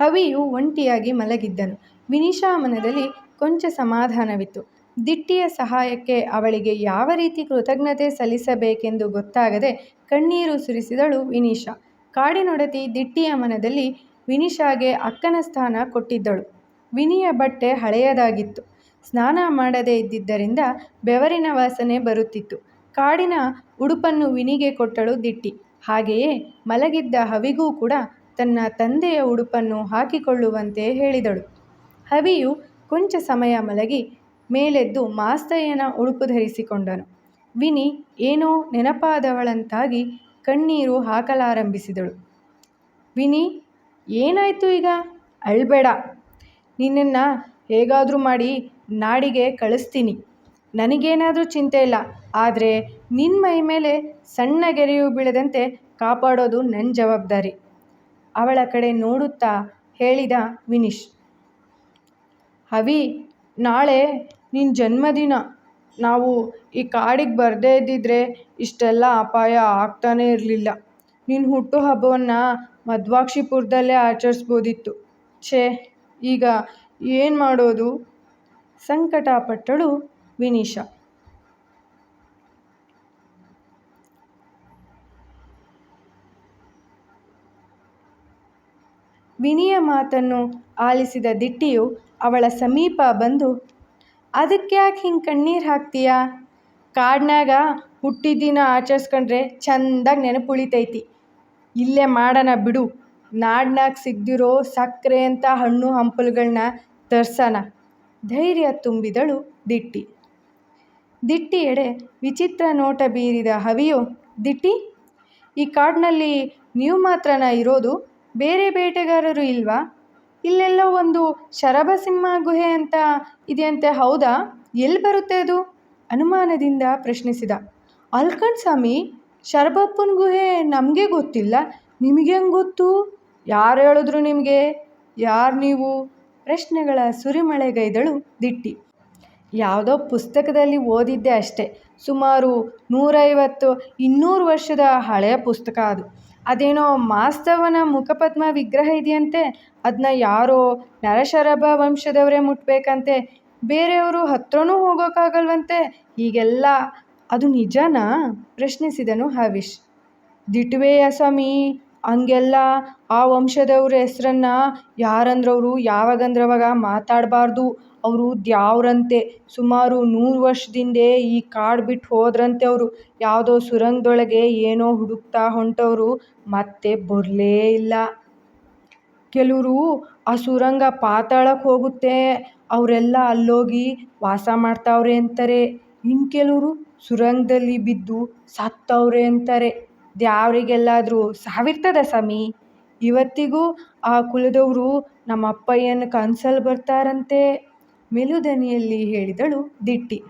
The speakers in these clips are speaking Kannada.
ಹವಿಯು ಒಂಟಿಯಾಗಿ ಮಲಗಿದ್ದನು. ವಿನಿಶಾ ಮನದಲ್ಲಿ ಕೊಂಚ ಸಮಾಧಾನವಿತ್ತು. ದಿಟ್ಟಿಯ ಸಹಾಯಕ್ಕೆ ಅವಳಿಗೆ ಯಾವ ರೀತಿ ಕೃತಜ್ಞತೆ ಸಲ್ಲಿಸಬೇಕೆಂದು ಗೊತ್ತಾಗದೆ ಕಣ್ಣೀರು ಸುರಿಸಿದಳು ವಿನಿಶಾ ಕಾಡಿನೊಡತಿ ದಿಟ್ಟಿಯ ಮನದಲ್ಲಿ ವಿನಿಶಾಗೆ ಅಕ್ಕನ ಸ್ಥಾನ ಕೊಟ್ಟಿದ್ದಳು. ವಿನಿಯ ಬಟ್ಟೆ ಹಳೆಯದಾಗಿತ್ತು. ಸ್ನಾನ ಮಾಡದೇ ಇದ್ದಿದ್ದರಿಂದ ಬೆವರಿನ ವಾಸನೆ ಬರುತ್ತಿತ್ತು. ಕಾಡಿನ ಉಡುಪನ್ನು ವಿನಿಗೆ ಕೊಟ್ಟಳು ದಿಟ್ಟಿ. ಹಾಗೆಯೇ ಮಲಗಿದ್ದ ಹವಿಗೂ ಕೂಡ ತನ್ನ ತಂದೆಯ ಉಡುಪನ್ನು ಹಾಕಿಕೊಳ್ಳುವಂತೆ ಹೇಳಿದಳು. ಹವಿಯು ಕೊಂಚ ಸಮಯ ಮಲಗಿ ಮೇಲೆದ್ದು ಮಾಸ್ತಯ್ಯನ ಉಡುಪು ಧರಿಸಿಕೊಂಡನು. ವಿನಿ ಏನೋ ನೆನಪಾದವಳಂತಾಗಿ ಕಣ್ಣೀರು ಹಾಕಲಾರಂಭಿಸಿದಳು. ವಿನಿ, ಏನಾಯಿತು ಈಗ? ಅಳ್ಬೇಡ. ನಿನ್ನನ್ನ ಹೇಗಾದರೂ ಮಾಡಿ ನಾಡಿಗೆ ಕಳಿಸ್ತೀನಿ. ನನಗೇನಾದರೂ ಚಿಂತೆ ಇಲ್ಲ. ಆದರೆ ನಿನ್ನ ಮೈ ಮೇಲೆ ಸಣ್ಣ ಗೆರೆಯು ಬೀಳದಂತೆ ಕಾಪಾಡೋದು ನನ್ನ ಜವಾಬ್ದಾರಿ. ಅವಳ ಕಡೆ ನೋಡುತ್ತಾ ಹೇಳಿದ ವಿನೀಶ್. ಹವಿ, ನಾಳೆ ನಿನ್ನ ಜನ್ಮದಿನ. ನಾವು ಈ ಕಾಡಿಗೆ ಬರದೇ ಇದ್ದಿದ್ರೆ ಇಷ್ಟೆಲ್ಲ ಅಪಾಯ ಆಗ್ತಾನೇ ಇರಲಿಲ್ಲ ನಿನ್ನ ಹುಟ್ಟುಹಬ್ಬವನ್ನ ಮಧ್ವಾಕ್ಷಿಪುರದಲ್ಲೇ ಆಚರಿಸ್ಬೋದಿತ್ತು. ಛೇ, ಈಗ ಏನು ಮಾಡೋದು? ಸಂಕಟಪಟ್ಟಳು ವಿನಿಷಾ. ವಿನಿಯ ಮಾತನ್ನು ಆಲಿಸಿದ ದಿಟ್ಟಿಯು ಅವಳ ಸಮೀಪ ಬಂದು ಅದಕ್ಯಾಕೆ ಹಿಂಗೆ ಕಣ್ಣೀರು ಹಾಕ್ತೀಯಾ ಹಾಕ್ತೀಯ? ಹುಟ್ಟಿದಿನ ಹುಟ್ಟಿದ್ದಿನ ಚೆಂದಾಗಿ ನೆನಪು ಉಳಿತೈತಿ ಇಲ್ಲೇ ಮಾಡೋಣ ಬಿಡು. ನಾಡನ್ಯಾಗ ಸಿಗ್ದಿರೋ ಅಂತ ಹಣ್ಣು ಹಂಪಲುಗಳನ್ನ ತರ್ಸೋಣ ಧೈರ್ಯ ತುಂಬಿದಳು ದಿಟ್ಟಿ. ದಿಟ್ಟಿ ಎಡೆ ವಿಚಿತ್ರ ನೋಟ ಬೀರಿದ ಹವಿಯು ದಿಟ್ಟಿ, ಈ ಕಾಡ್ನಲ್ಲಿ ನೀವು ಮಾತ್ರನ ಇರೋದು? ಬೇರೆ ಬೇಟೆಗಾರರು ಇಲ್ವಾ? ಇಲ್ಲೆಲ್ಲೋ ಒಂದು ಶರಭಸಿಂಹ ಗುಹೆ ಅಂತ ಇದೆಯಂತೆ ಹೌದಾ? ಎಲ್ಲಿ ಬರುತ್ತೆ ಅದು? ಅನುಮಾನದಿಂದ ಪ್ರಶ್ನಿಸಿದ. ಅಲ್ಕಣ್ಸಾಮಿ, ಶರಬಪ್ಪನ ಗುಹೆ ನಮಗೆ ಗೊತ್ತಿಲ್ಲ. ನಿಮ್ಗ್ಹೆಂಗ್ ಗೊತ್ತು? ಯಾರು ಹೇಳಿದ್ರು ನಿಮಗೆ ಯಾರು ನೀವು? ಪ್ರಶ್ನೆಗಳ ಸುರಿಮಳೆಗೈದಳು ದಿಟ್ಟಿ. ಯಾವುದೋ ಪುಸ್ತಕದಲ್ಲಿ ಓದಿದ್ದೆ ಅಷ್ಟೇ. ಸುಮಾರು ನೂರೈವತ್ತು ಇನ್ನೂರು ವರ್ಷದ ಹಳೆಯ ಪುಸ್ತಕ ಅದು. ಅದೇನೋ ಮಾಸ್ತವನ ಮುಖಪದ್ಮ ವಿಗ್ರಹ ಇದೆಯಂತೆ ಅದನ್ನ ಯಾರೋ ನರಶರಭ ವಂಶದವರೇ ಮುಟ್ಬೇಕಂತೆ. ಬೇರೆಯವರು ಹತ್ರನೂ ಹೋಗೋಕ್ಕಾಗಲ್ವಂತೆ ಹೀಗೆಲ್ಲ ಅದು ನಿಜನಾ ಪ್ರಶ್ನಿಸಿದನು ಹವಿಶ್ ದಿಟ್ವೇಯ ಸ್ವಾಮಿ ಹಂಗೆಲ್ಲ ಆ ವಂಶದವ್ರ ಹೆಸ್ರನ್ನ ಯಾರಂದ್ರವರು ಯಾವಾಗಂದ್ರವಾಗ ಮಾತಾಡ್ಬಾರ್ದು. ಅವ್ರು ದ್ಯಾವ್ರಂತೆ. ಸುಮಾರು ನೂರು ವರ್ಷದಿಂದೇ ಈ ಕಾಡು ಬಿಟ್ಟು ಹೋದ್ರಂತೆ ಅವರು ಯಾವುದೋ ಸುರಂಗದೊಳಗೆ ಏನೋ ಹುಡುಕ್ತಾ ಹೊಂಟವರು ಮತ್ತೆ ಬರ್ಲೇ ಇಲ್ಲ. ಕೆಲವರು ಆ ಸುರಂಗ ಪಾತಾಳಕ್ಕೆ ಹೋಗುತ್ತೆ. ಅವರೆಲ್ಲ ಅಲ್ಲೋಗಿ ವಾಸ ಮಾಡ್ತಾವ್ರೆ ಅಂತಾರೆ. ಇನ್ನು ಕೆಲವರು ಸುರಂಗದಲ್ಲಿ ಬಿದ್ದು ಸತ್ತವ್ರೆ ಅಂತಾರೆ. ದ್ಯಾವ್ರಿಗೆಲ್ಲಾದರೂ ಸಾವಿರ್ತದ ಸಮಿ ಇವತ್ತಿಗೂ ಆ ಕುಲದವರು ನಮ್ಮ ಅಪ್ಪಯ್ಯನ ಕನ್ಸಲ್ ಬರ್ತಾರಂತೆ ಮೆಲುದನಿಯಲ್ಲಿ ಹೇಳಿದಳು ದಿಟ್ಟಿ.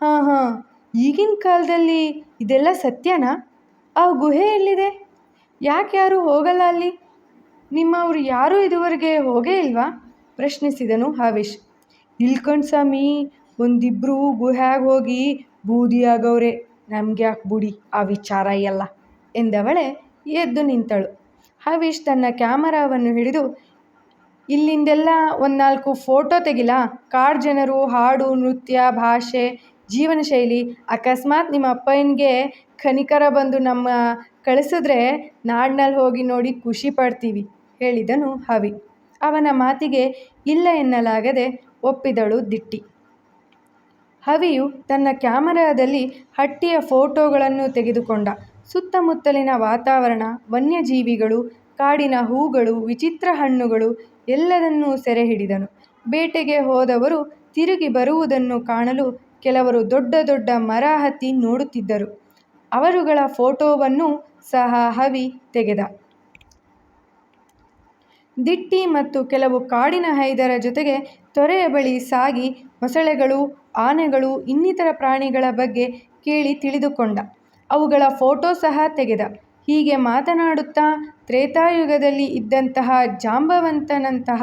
ಹಾಂ ಹಾಂ, ಈಗಿನ ಕಾಲದಲ್ಲಿ ಇದೆಲ್ಲ ಸತ್ಯನಾ? ಆ ಗುಹೆ ಎಲ್ಲಿದೆ? ಯಾಕೆ ಯಾರೂ ಹೋಗಲ್ಲ ಅಲ್ಲಿ? ನಿಮ್ಮವರು ಯಾರೂ ಇದುವರೆಗೆ ಹೋಗೇ ಇಲ್ವಾ? ಪ್ರಶ್ನಿಸಿದನು ಹವೀಶ್. ಸ್ವಾಮಿ, ಒಂದಿಬ್ರು ಗುಹ್ಯಾಗ ಹೋಗಿ ಬೂದಿಯಾಗವ್ರೆ. ನಮ್ಗ್ಯಾಕ್ ಬುಡಿ ಆ ವಿಚಾರ ಎಲ್ಲ ಎಂದವಳೆ ಎದ್ದು ನಿಂತಳು. ಹವೀಶ್ ತನ್ನ ಕ್ಯಾಮರಾವನ್ನು ಹಿಡಿದು ಇಲ್ಲಿಂದೆಲ್ಲ ಒಂದ್ನಾಲ್ಕು ಫೋಟೋ ತೆಗಿಲಾ? ಕಾಡು ಜನರು, ಹಾಡು, ನೃತ್ಯ, ಭಾಷೆ, ಜೀವನ ಶೈಲಿ ಅಕಸ್ಮಾತ್ ನಿಮ್ಮ ಅಪ್ಪಯ್ಯನಿಗೆ ಖನಿಕರ ಬಂದು ನಮ್ಮ ಕಳಿಸಿದ್ರೆ ನಾಡ್ನಲ್ಲಿ ಹೋಗಿ ನೋಡಿ ಖುಷಿ ಪಡ್ತೀವಿ ಹೇಳಿದನು ಹವಿ. ಅವನ ಮಾತಿಗೆ ಇಲ್ಲ ಎನ್ನಲಾಗದೆ ಒಪ್ಪಿದಳು ದಿಟ್ಟಿ. ಹವಿಯು ತನ್ನ ಕ್ಯಾಮರಾದಲ್ಲಿ ಹಟ್ಟಿಯ ಫೋಟೋಗಳನ್ನು ತೆಗೆದುಕೊಂಡ. ಸುತ್ತಮುತ್ತಲಿನ ವಾತಾವರಣ, ವನ್ಯಜೀವಿಗಳು, ಕಾಡಿನ ಹೂಗಳು, ವಿಚಿತ್ರ ಹಣ್ಣುಗಳು ಎಲ್ಲದನ್ನೂ ಸೆರೆಹಿಡಿದನು. ಬೇಟೆಗೆ ಹೋದವರು ತಿರುಗಿ ಬರುವುದನ್ನು ಕಾಣಲು ಕೆಲವರು ದೊಡ್ಡ ದೊಡ್ಡ ಮರ ಹತ್ತಿ ನೋಡುತ್ತಿದ್ದರು. ಅವರುಗಳ ಫೋಟೋವನ್ನು ಸಹ ಹವಿ ತೆಗೆದ. ದಿಟ್ಟಿ ಮತ್ತು ಕೆಲವು ಕಾಡಿನ ಹೈದರ ಜೊತೆಗೆ ತೊರೆಯ ಬಳಿ ಸಾಗಿ ಮೊಸಳೆಗಳು, ಆನೆಗಳು, ಇನ್ನಿತರ ಪ್ರಾಣಿಗಳ ಬಗ್ಗೆ ಕೇಳಿ ತಿಳಿದುಕೊಂಡ. ಅವುಗಳ ಫೋಟೋ ಸಹ ತೆಗೆದ. ಹೀಗೆ ಮಾತನಾಡುತ್ತಾ ತ್ರೇತಾಯುಗದಲ್ಲಿ ಇದ್ದಂತಹ ಜಾಂಬವಂತನಂತಹ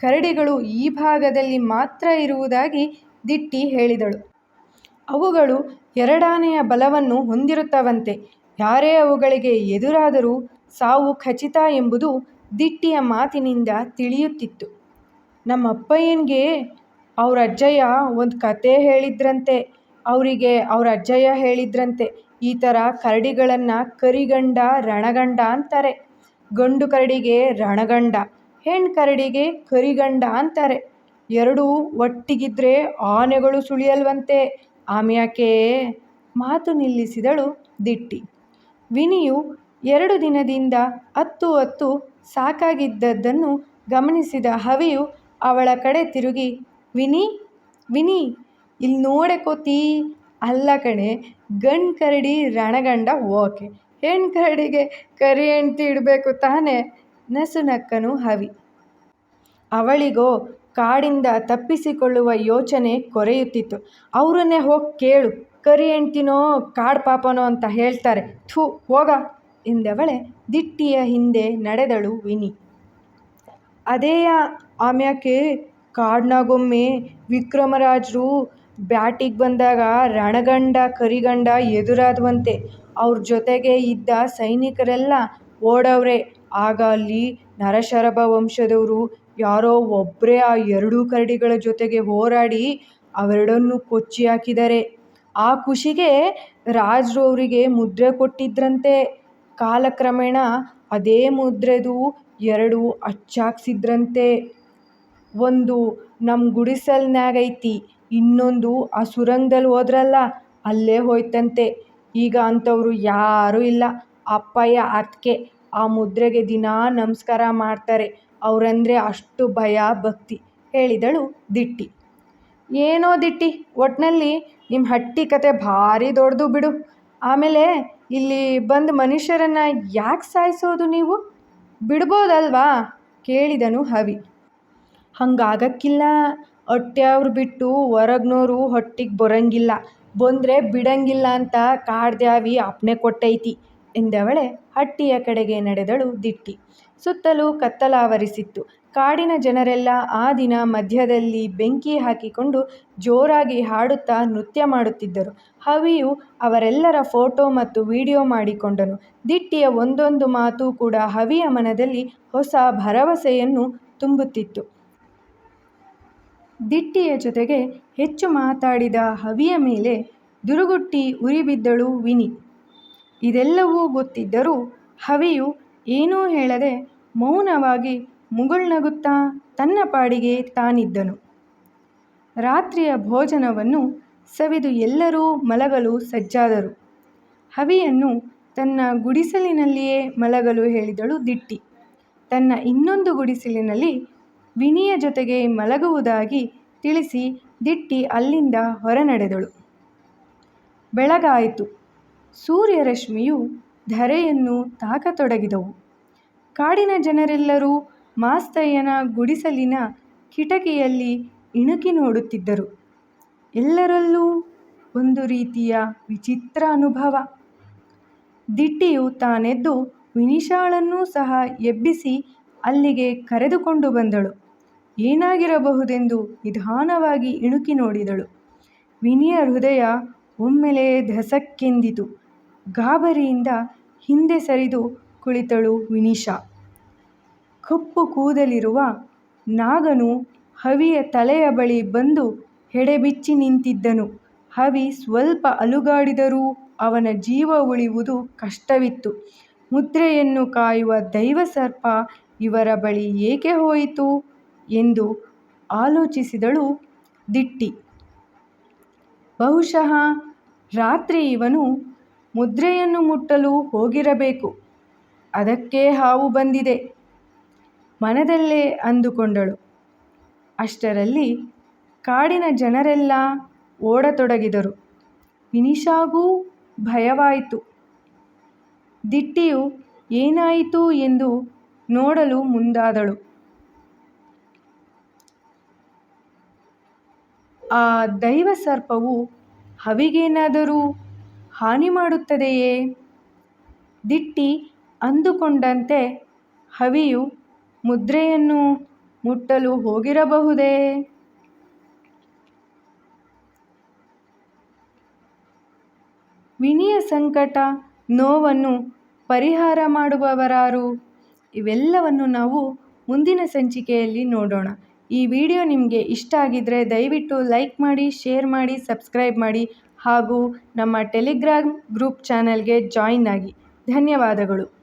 ಕರಡಿಗಳು ಈ ಭಾಗದಲ್ಲಿ ಮಾತ್ರ ಇರುವುದಾಗಿ ದಿಟ್ಟಿ ಹೇಳಿದಳು. ಅವುಗಳು ಎರಡಾನೆಯ ಬಲವನ್ನು ಹೊಂದಿರುತ್ತವಂತೆ. ಯಾರೇ ಅವುಗಳಿಗೆ ಎದುರಾದರೂ ಸಾವು ಖಚಿತ ಎಂಬುದು ದಿಟ್ಟಿಯ ಮಾತಿನಿಂದ ತಿಳಿಯುತ್ತಿತ್ತು. ನಮ್ಮಪ್ಪಯ್ಯನಿಗೆ ಅವರ ಅಜ್ಜಯ್ಯ ಒಂದು ಕತೆ ಹೇಳಿದ್ರಂತೆ. ಅವರಿಗೆ ಅವ್ರ ಅಜ್ಜಯ್ಯ ಹೇಳಿದ್ರಂತೆ, ಈ ಥರ ಕರಡಿಗಳನ್ನು ಕರಿಗಂಡ, ರಣಗಂಡ ಅಂತಾರೆ. ಗಂಡು ಕರಡಿಗೆ ರಣಗಂಡ, ಹೆಣ್ಣು ಕರಡಿಗೆ ಕರಿಗಂಡ ಅಂತಾರೆ. ಎರಡೂ ಒಟ್ಟಿಗಿದ್ರೆ ಆನೆಗಳು ಸುಳಿಯಲ್ವಂತೆ. ಆಮ್ಯಾಕೆ ಮಾತು ನಿಲ್ಲಿಸಿದಳು ದಿಟ್ಟಿ. ವಿನಿಯು ಎರಡು ದಿನದಿಂದ ಅತ್ತು ಅತ್ತು ಸಾಕಾಗಿದ್ದದ್ದನ್ನು ಗಮನಿಸಿದ ಹವಿಯು ಅವಳ ಕಡೆ ತಿರುಗಿ ವಿನಿ, ವಿನಿ ಇಲ್ಲಿ ನೋಡೆ. ಅಲ್ಲ ಕಣೆ, ಗಂಡ್ ಕರಡಿ ರಣಗಂಡ ಓಕೆ, ಹೆಣ್ಣು ಕರಡಿಗೆ ಕರಿ ಹೆಂಡ್ತಿ ಇಡಬೇಕು ತಾನೇ ನಸುನಕ್ಕನು ಹವಿ. ಅವಳಿಗೋ ಕಾಡಿಂದ ತಪ್ಪಿಸಿಕೊಳ್ಳುವ ಯೋಚನೆ ಕೊರೆಯುತ್ತಿತ್ತು. ಅವರನ್ನೇ ಹೋಗಿ ಕೇಳು, ಕರಿ ಹೆಂಡ್ತಿನೋ ಕಾಡ್ಪಾಪನೋ ಅಂತ ಹೇಳ್ತಾರೆ. ಥೂ ಹೋಗ ಎಂದವಳೆ ದಿಟ್ಟಿಯ ಹಿಂದೆ ನಡೆದಳು ವಿನಿ. ಅದೇಯ ಆಮ್ಯಾಕೆ ಕಾಡ್ನಾಗೊಮ್ಮೆ ವಿಕ್ರಮರಾಜ್ರು ಬ್ಯಾಟಿಗ್ ಬಂದಾಗ ರಣಗಂಡ ಕರಿಗಂಡ ಎದುರಾದವಂತೆ ಅವ್ರ ಜೊತೆಗೆ ಇದ್ದ ಸೈನಿಕರೆಲ್ಲ ಓಡವ್ರೆ. ಆಗ ಅಲ್ಲಿ ನರಶರಭ ವಂಶದವರು ಯಾರೋ ಒಬ್ಬರೇ ಆ ಎರಡೂ ಕರಡಿಗಳ ಜೊತೆಗೆ ಹೋರಾಡಿ ಅವೆರಡನ್ನೂ ಕೊಚ್ಚಿ ಹಾಕಿದ್ದಾರೆ ಆ ಖುಷಿಗೆ ರಾಜರು ಅವರಿಗೆ ಮುದ್ರೆ ಕೊಟ್ಟಿದ್ರಂತೆ. ಕಾಲಕ್ರಮೇಣ ಅದೇ ಮುದ್ರೆದು ಎರಡು ಅಚ್ಚಾಕ್ಸಿದ್ರಂತೆ ಒಂದು ನಮ್ಮ ಗುಡಿಸಲ್ನ್ಯಾಗೈತಿ, ಇನ್ನೊಂದು ಆ ಸುರಂಗದಲ್ಲಿ ಹೋದ್ರಲ್ಲ ಅಲ್ಲೇ ಹೋಯ್ತಂತೆ. ಈಗ ಅಂಥವ್ರು ಯಾರೂ ಇಲ್ಲ. ಅಪ್ಪಯ್ಯ ಅದ್ಕೆ ಆ ಮುದ್ರೆಗೆ ದಿನಾ ನಮಸ್ಕಾರ ಮಾಡ್ತಾರೆ. ಅವರಂದ್ರೆ ಅಷ್ಟು ಭಯ ಭಕ್ತಿ ಹೇಳಿದಳು ದಿಟ್ಟಿ. ಏನೋ ದಿಟ್ಟಿ, ಒಟ್ನಲ್ಲಿ ನಿಮ್ಮ ಹಟ್ಟಿ ಕತೆ ಭಾರಿ ದೊಡ್ಡದು ಬಿಡು. ಆಮೇಲೆ ಇಲ್ಲಿ ಬಂದು ಮನುಷ್ಯರನ್ನು ಯಾಕೆ ಸಾಯಿಸೋದು ನೀವು? ಬಿಡ್ಬೋದಲ್ವಾ ಕೇಳಿದನು ಹವಿ. ಹಂಗಾಗಕ್ಕಿಲ್ಲ. ಹಟ್ಯಾವ್ರ್ ಬಿಟ್ಟು ಹೊರಗ್ನೋರು ಹೊಟ್ಟಿಗೆ ಬರಂಗಿಲ್ಲ. ಬಂದ್ರೆ ಬಿಡಂಗಿಲ್ಲ ಅಂತ ಕಾಡ್ದ್ಯಾವಿ ಅಪ್ನೆ ಕೊಟ್ಟೈತಿ ಎಂದವಳೆ ಹಟ್ಟಿಯ ಕಡೆಗೆ ನಡೆದಳು ದಿಟ್ಟಿ. ಸುತ್ತಲೂ ಕತ್ತಲಾವರಿಸಿತ್ತು. ಕಾಡಿನ ಜನರೆಲ್ಲ ಆ ದಿನ ಮಧ್ಯದಲ್ಲಿ ಬೆಂಕಿ ಹಾಕಿಕೊಂಡು ಜೋರಾಗಿ ಹಾಡುತ್ತಾ ನೃತ್ಯ ಮಾಡುತ್ತಿದ್ದರು. ಹವಿಯು ಅವರೆಲ್ಲರ ಫೋಟೋ ಮತ್ತು ವಿಡಿಯೋ ಮಾಡಿಕೊಂಡನು. ದಿಟ್ಟಿಯ ಒಂದೊಂದು ಮಾತು ಕೂಡ ಹವಿಯ ಮನದಲ್ಲಿ ಹೊಸ ಭರವಸೆಯನ್ನು ತುಂಬುತ್ತಿತ್ತು. ದಿಟ್ಟಿಯ ಜೊತೆಗೆ ಹೆಚ್ಚು ಮಾತಾಡಿದ ಹವಿಯ ಮೇಲೆ ದುರುಗುಟ್ಟಿ ಉರಿಬಿದ್ದಳು ವಿನಿ. ಇದೆಲ್ಲವೂ ಗೊತ್ತಿದ್ದರೂ ಹವಿಯು ಏನೂ ಹೇಳದೆ ಮೌನವಾಗಿ ಮುಗುಳ್ನಗುತ್ತಾ ತನ್ನ ಪಾಡಿಗೆ ತಾನಿದ್ದನು. ರಾತ್ರಿಯ ಭೋಜನವನ್ನು ಸವಿದು ಎಲ್ಲರೂ ಮಲಗಲು ಸಜ್ಜಾದರು. ಹವಿಯನ್ನು ತನ್ನ ಗುಡಿಸಲಿನಲ್ಲಿಯೇ ಮಲಗಲು ಹೇಳಿದಳು ದಿಟ್ಟಿ. ತನ್ನ ಇನ್ನೊಂದು ಗುಡಿಸಲಿನಲ್ಲಿ ವಿನಿಯ ಜೊತೆಗೆ ಮಲಗುವುದಾಗಿ ತಿಳಿಸಿ ದಿಟ್ಟಿ ಅಲ್ಲಿಂದ ಹೊರನಡೆದಳು. ಬೆಳಗಾಯಿತು. ಸೂರ್ಯರಶ್ಮಿಯು ಧರೆಯನ್ನು ತಾಕತೊಡಗಿದವು. ಕಾಡಿನ ಜನರೆಲ್ಲರೂ ಮಾಸ್ತಯ್ಯನ ಗುಡಿಸಲಿನ ಕಿಟಕಿಯಲ್ಲಿ ಇಣುಕಿ ನೋಡುತ್ತಿದ್ದರು. ಎಲ್ಲರಲ್ಲೂ ಒಂದು ರೀತಿಯ ವಿಚಿತ್ರ ಅನುಭವ. ದಿಟ್ಟಿಯು ತಾನೆದ್ದು ವಿನಿಶಾಳನ್ನೂ ಸಹ ಎಬ್ಬಿಸಿ ಅಲ್ಲಿಗೆ ಕರೆದುಕೊಂಡು ಬಂದಳು. ಏನಾಗಿರಬಹುದೆಂದು ನಿಧಾನವಾಗಿ ಇಣುಕಿ ನೋಡಿದಳು. ವಿನಿಯ ಹೃದಯ ಒಮ್ಮೆಲೆ ಧಸಕ್ಕೆಂದಿತು. ಗಾಬರಿಯಿಂದ ಹಿಂದೆ ಸರಿದು ಕುಳಿತಳು ವಿನಿಶಾ. ಕಪ್ಪು ಕೂದಲಿರುವ ನಾಗನು ಹವಿಯ ತಲೆಯ ಬಳಿ ಬಂದು ಹೆಡೆಬಿಚ್ಚಿ ನಿಂತಿದ್ದನು. ಹವಿ ಸ್ವಲ್ಪ ಅಲುಗಾಡಿದರೂ ಅವನ ಜೀವ ಉಳಿಯುವುದು ಕಷ್ಟವಿತ್ತು. ಮುದ್ರೆಯನ್ನು ಕಾಯುವ ದೈವಸರ್ಪ ಇವರ ಬಳಿ ಏಕೆ ಹೋಯಿತು ಎಂದು ಆಲೋಚಿಸಿದಳು ದಿಟ್ಟಿ. ಬಹುಶಃ ರಾತ್ರಿ ಇವನು ಮುದ್ರೆಯನ್ನು ಮುಟ್ಟಲು ಹೋಗಿರಬೇಕು. ಅದಕ್ಕೆ ಹಾವು ಬಂದಿದೆ ಮನದಲ್ಲೇ ಅಂದುಕೊಂಡಳು. ಅಷ್ಟರಲ್ಲಿ ಕಾಡಿನ ಜನರೆಲ್ಲ ಓಡತೊಡಗಿದರು. ವಿನಿಶಾಗೂ ಭಯವಾಯಿತು. ದಿಟ್ಟಿಯು ಏನಾಯಿತು ಎಂದು ನೋಡಲು ಮುಂದಾದಳು. ಆ ದೈವಸರ್ಪವು ಹವಿಗೇನಾದರೂ ಹಾನಿ ಮಾಡುತ್ತದೆಯೇ? ದಿಟ್ಟಿ ಅಂದುಕೊಂಡಂತೆ ಹವಿಯು ಮುದ್ರೆಯನ್ನು ಮುಟ್ಟಲು ಹೋಗಿರಬಹುದೇ? ವಿನಿಯ ಸಂಕಟ, ನೋವನ್ನು ಪರಿಹಾರ ಮಾಡುವವರಾರು? ಇವೆಲ್ಲವನ್ನು ನಾವು ಮುಂದಿನ ಸಂಚಿಕೆಯಲ್ಲಿ ನೋಡೋಣ. ಈ ವಿಡಿಯೋ ನಿಮಗೆ ಇಷ್ಟ ಆಗಿದ್ದರೆ ದಯವಿಟ್ಟು ಲೈಕ್ ಮಾಡಿ, ಶೇರ್ ಮಾಡಿ, ಸಬ್ಸ್ಕ್ರೈಬ್ ಮಾಡಿ ಹಾಗೂ ನಮ್ಮ ಟೆಲಿಗ್ರಾಮ್ ಗ್ರೂಪ್ ಚಾನಲ್ಗೆ ಜಾಯಿನ್ ಆಗಿ. ಧನ್ಯವಾದಗಳು.